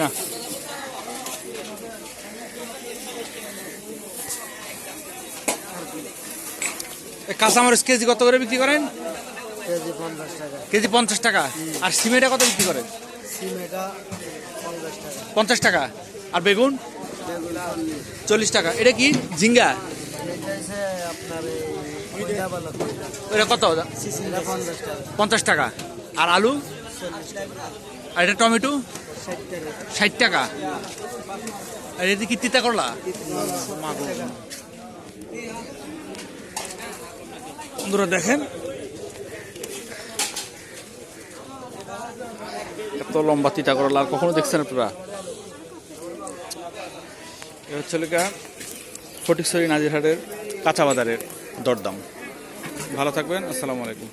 না। কাঁচামরিচ কেজি কত করে বিক্রি করেন? কেজি পঞ্চাশ টাকা। আর সিমেন্টটা কত বিক্রি করেন? সিমেটা পঞ্চাশ টাকা। আর বেগুন? চল্লিশ টাকা। এটা কি? ঝিঙ্গা? এটা কত? পঞ্চাশ টাকা। আর আলু? আর এটা টমেটো? ষাট টাকা। আর এটা কি তিতা করলা? বন্ধুরা দেখেন। এত লম্বা তিতা করলা আর কখনো দেখছেন আপনারা? এ হচ্ছে লেখা ফটিকছড়ি নাজিরহাটের কাঁচা বাজারের দরদাম। ভালো থাকবেন আসসালামু আলাইকুম।